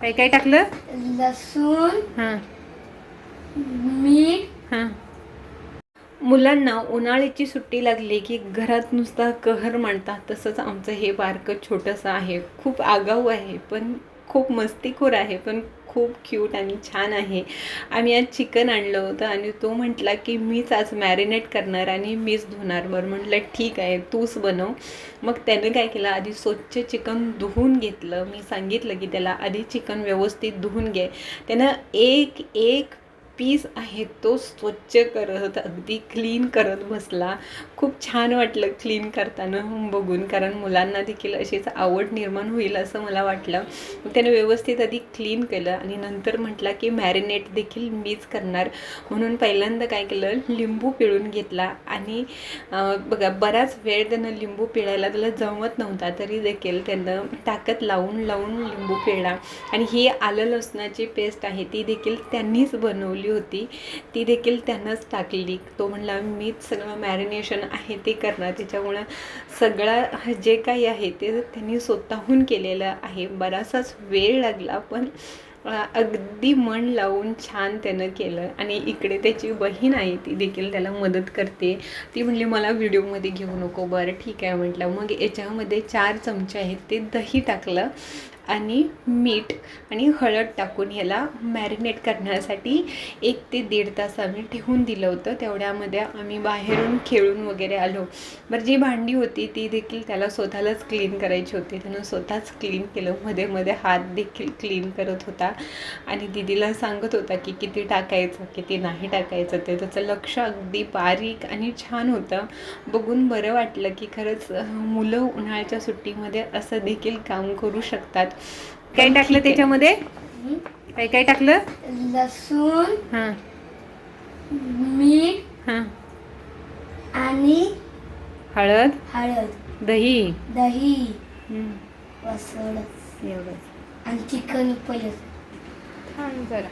काय काय टाकलं? लसूण हां. मीठ. हां. मुलांना उन्हाळ्याची सुट्टी लागली की घरात नुसता कहर मांडतात तसंच आमचं हे बारकं छोटंसं आहे. खूप आगाऊ आहे पण खूप मस्तीखोर आहे पण खूप क्यूट आणि छान आहे. आम्ही आज चिकन आणलं होतं आणि तो म्हटला की मीच आज मॅरिनेट करणार आणि मीच धुणार बरं. म्हटलं ठीक आहे तूच बनव. मग त्यानं काय केलं आधी स्वच्छ चिकन धुवून घेतलं. मी सांगितलं की त्याला आधी चिकन व्यवस्थित धुवून घे. त्यानं एक एक पीस आहे तो स्वच्छ करत अगदी क्लीन करत बसला. खूप छान वाटलं क्लीन करताना बघून कारण मुलांना देखील अशीच आवड निर्माण होईल असं मला वाटलं. त्याने व्यवस्थित आधी क्लीन केलं आणि नंतर म्हटलं की मॅरिनेट देखील मीच करणार. म्हणून पहिल्यांदा काय केलं लिंबू पिळून घेतला. आणि बघा बराच वेळ त्यानं लिंबू पिळायला त्याला जमत नव्हता तरी देखील त्यानं ताकद लावून लावून लिंबू पिळला. आणि ही आलं लसणाची पेस्ट आहे ती देखील त्यांनीच बनवली. होती ती देखील त्यांनाच टाकली. तो म्हणला मीच सगळं मॅरिनेशन आहे ते करणार. त्याच्यामुळं सगळं जे काही आहे ते त्यांनी स्वतःहून केलेलं आहे. बराचसाच वेळ लागला पण अगदी मन लावून छान त्यानं केलं. आणि इकडे त्याची बहीण आहे ती देखील त्याला मदत करते. ती म्हणली मला व्हिडिओमध्ये घेऊ नको. बरं ठीक आहे. म्हटलं. मग याच्यामध्ये चार चमचे आहेत. ते दही टाकलं. आणि मीठ आणि हळद टाकून ह्याला मॅरिनेट करण्यासाठी एक ते दीड तास आम्ही ठेवून दिलं होतं. तेवढ्यामध्ये आम्ही बाहेरून खेळून वगैरे आलो. बरं जी भांडी होती ती देखील त्याला स्वतःलाच क्लीन करायची होती. त्यानं स्वतःच क्लीन केलं. मध्ये मध्ये हात देखील क्लीन करत होता. आणि दिदीला सांगत होता की किती टाकायचं किती नाही टाकायचं ते. त्याचं लक्ष अगदी बारीक आणि छान होतं. बघून बरं वाटलं की खरंच मुलं उन्हाळ्याच्या सुट्टीमध्ये असं देखील काम करू शकतात. काय टाकलं त्याच्यामध्ये? काय काय टाकलं? लसूण हां. मीठ हां. आणि हळद. हळद. दही. दही. वसळ एवढंच. आणि चिकन छान जरा.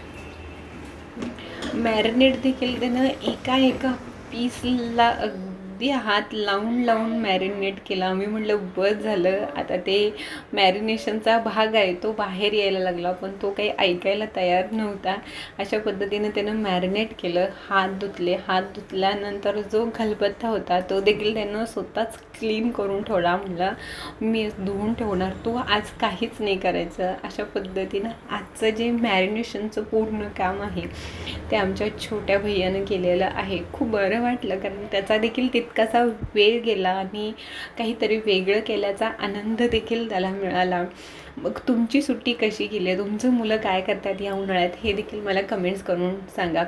मॅरिनेट देखील त्यानं एका एका पीसला अगदी हात लावून लावून मॅरिनेट केला. आम्ही म्हटलं बस झालं. आता ते मॅरिनेशनचा भाग आहे तो बाहेर यायला लागला. पण तो काही ऐकायला तयार नव्हता. अशा पद्धतीनं त्यानं मॅरिनेट केलं. हात धुतले. हात धुतल्यानंतर जो खलबत्ता होता तो देखील त्यानं स्वतःच क्लीन करून ठेवला. म्हणलं मी धुवून ठेवणार. तो आज काहीच नाही करायचं. अशा पद्धतीनं आजचं जे मॅरिनेशनचं पूर्ण काम आहे ते आमच्या छोट्या भैयानं केलेलं आहे. खूप बरं वाटलं कारण त्याचा देखील इतकासा वेळ गेला आणि काहीतरी वेगळं केल्याचा आनंद देखील त्याला मिळाला. मग तुमची सुट्टी कशी गेली? आहे तुमचं मुलं काय करतात या उन्हाळ्यात? हे देखील मला कमेंट्स करून सांगा.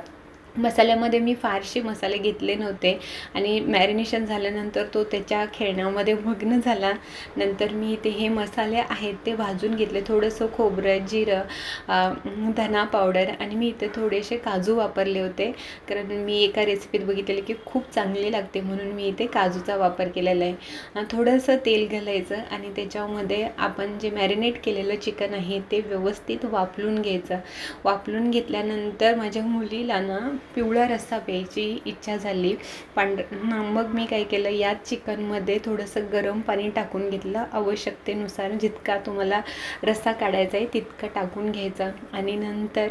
मसाल्यामध्ये मी फारसे मसाले घेतले नव्हते. आणि मॅरिनेशन झाल्यानंतर तो त्याच्या खेळण्यामध्ये मग्न झाला. नंतर मी इथे हे मसाले आहेत ते भाजून घेतले. थोडंसं खोबरं जिरं धना पावडर आणि मी इथे थोडेसे काजू वापरले होते. कारण मी एका रेसिपीत बघितलेले की खूप चांगली लागते म्हणून मी इथे काजूचा वापर केलेला आहे. थोडंसं तेल घालायचं आणि त्याच्यामध्ये आपण जे मॅरिनेट केलेलं चिकन आहे ते व्यवस्थित वापरून घ्यायचं. वापरून घेतल्यानंतर माझ्या मुलीला ना पिवळा रस्सा प्यायची इच्छा झाली. पांढर मग मी काय केलं याच चिकनमध्ये थोडंसं गरम पाणी टाकून घेतलं. आवश्यकतेनुसार जितका तुम्हाला रस्सा काढायचा आहे तितका टाकून घ्यायचा. आणि नंतर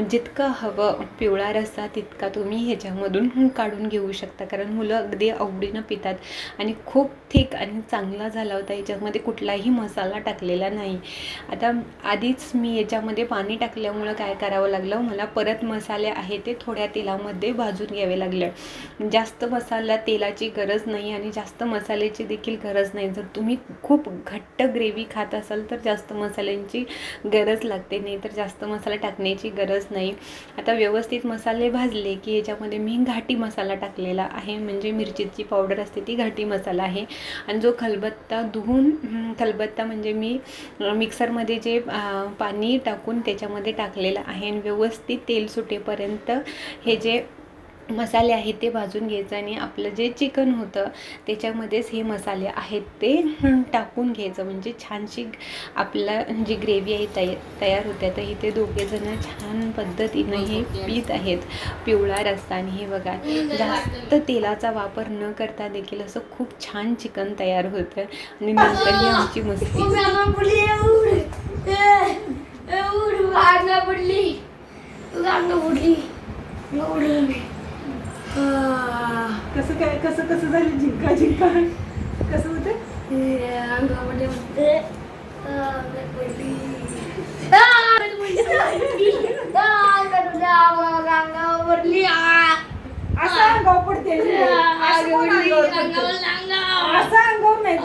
जितकं हवं पिवळा रस्सा तितका तुम्ही ह्याच्यामधून काढून घेऊ शकता. कारण मुलं अगदी आवडीनं पितात. आणि खूप थिक आणि चांगला झाला होता. याच्यामध्ये कुठलाही मसाला टाकलेला नाही. आता आधीच मी याच्यामध्ये पाणी टाकल्यामुळं काय करावं लागलं मला परत मसाले आहे ते थोड्या तेलामध्ये भाजून घ्यावे लागले. जास्त मसाला तेलाची गरज नाही आणि जास्त मसाल्याची देखील गरज नाही. जर तुम्ही खूप घट्ट ग्रेव्ही खात असाल तर जास्त मसाल्यांची गरज लागते नाही तर जास्त मसाला टाकण्याची गरज नाही. आता व्यवस्थित मसाले भाजले की याच्यामध्ये मी घाटी मसाला टाकलेला आहे. म्हणजे मिरचीची पावडर असते ती घाटी मसाला आहे. आणि जो खलबत्ता धुवून खलबत्ता म्हणजे मी मिक्सरमध्ये जे पाणी टाकून त्याच्यामध्ये टाकलेलं आहे. आणि व्यवस्थित तेल सुटेपर्यंत हे जे मसाले आहेत ते भाजून घ्यायचं आणि आपलं जे चिकन होतं त्याच्यामध्येच हे मसाले आहेत ते टाकून घ्यायचं. म्हणजे छानशी आपला जी ग्रेव्ही आहे तया तयार होते. तर इथे दोघेजणं छान पद्धतीनं हे पीत आहेत. पिवळा रस्ता आणि हे बघा जास्त तेलाचा वापर न करता देखील असं खूप छान चिकन तयार होतं आणि नंतर ही आमची मस्ती. कसं काय कसं कसं झालं जिंका जिंका? कसं होतं? असं अंगावर पडते. असं कोण अंगावर पडतं? असं अंगावर नाही